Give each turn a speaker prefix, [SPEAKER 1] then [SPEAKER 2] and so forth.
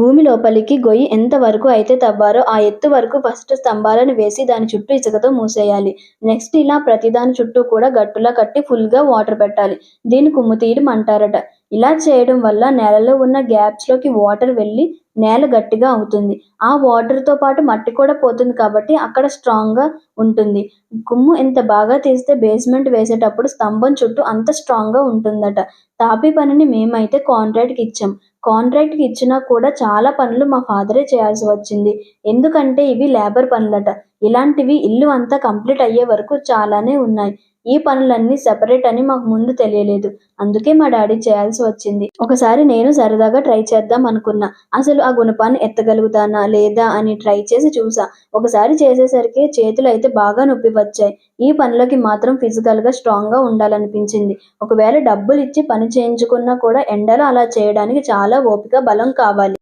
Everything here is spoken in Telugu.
[SPEAKER 1] భూమి లోపలికి గొయ్యి ఎంత వరకు అయితే తవ్వారో ఆ ఎత్తు వరకు ఫస్ట్ స్తంభాలను వేసి దాని చుట్టూ ఇసుకతో మూసేయాలి. నెక్స్ట్ ఇలా ప్రతిదాని చుట్టూ కూడా గట్టులా కట్టి ఫుల్గా వాటర్ పెట్టాలి. దీన్ని కుమ్ము తీయడం అంటారట ఇలా చేయడం వల్ల నేలలో ఉన్న గ్యాప్స్లోకి వాటర్ వెళ్ళి నేల గట్టిగా అవుతుంది. ఆ వాటర్తో పాటు మట్టి కూడా పోతుంది కాబట్టి అక్కడ స్ట్రాంగ్గా ఉంటుంది. కుమ్ము ఎంత బాగా తీస్తే బేస్మెంట్ వేసేటప్పుడు స్తంభం చుట్టూ అంత స్ట్రాంగ్గా ఉంటుందట. తాపీ పనిని మేమైతే కాంట్రాక్ట్కి ఇచ్చాం. కాంట్రాక్ట్కి ఇచ్చినా కూడా చాలా పనులు మా ఫాదరే చేయాల్సి వచ్చింది. ఎందుకంటే ఇవి లేబర్ పనులట. ఇలాంటివి ఇల్లు అంతా కంప్లీట్ అయ్యే వరకు చాలానే ఉన్నాయి. ఈ పనులన్నీ సెపరేట్ అని మాకు ముందు తెలియలేదు. అందుకే మా డాడీ చేయాల్సి వచ్చింది. ఒకసారి నేను సరదాగా ట్రై చేద్దాం అనుకున్నా. అసలు ఆ గుణపాన్ని ఎత్తగలుగుతానా లేదా అని ట్రై చేసి చూసా. ఒకసారి చేసేసరికి చేతులు అయితే బాగా నొప్పి వచ్చాయి. ఈ పనులకి మాత్రం ఫిజికల్గా స్ట్రాంగ్గా ఉండాలనిపించింది. ఒకవేళ డబ్బులు ఇచ్చి పని చేయించుకున్నా కూడా ఎండలో అలా చేయడానికి చాలా ఓపిక బలం కావాలి.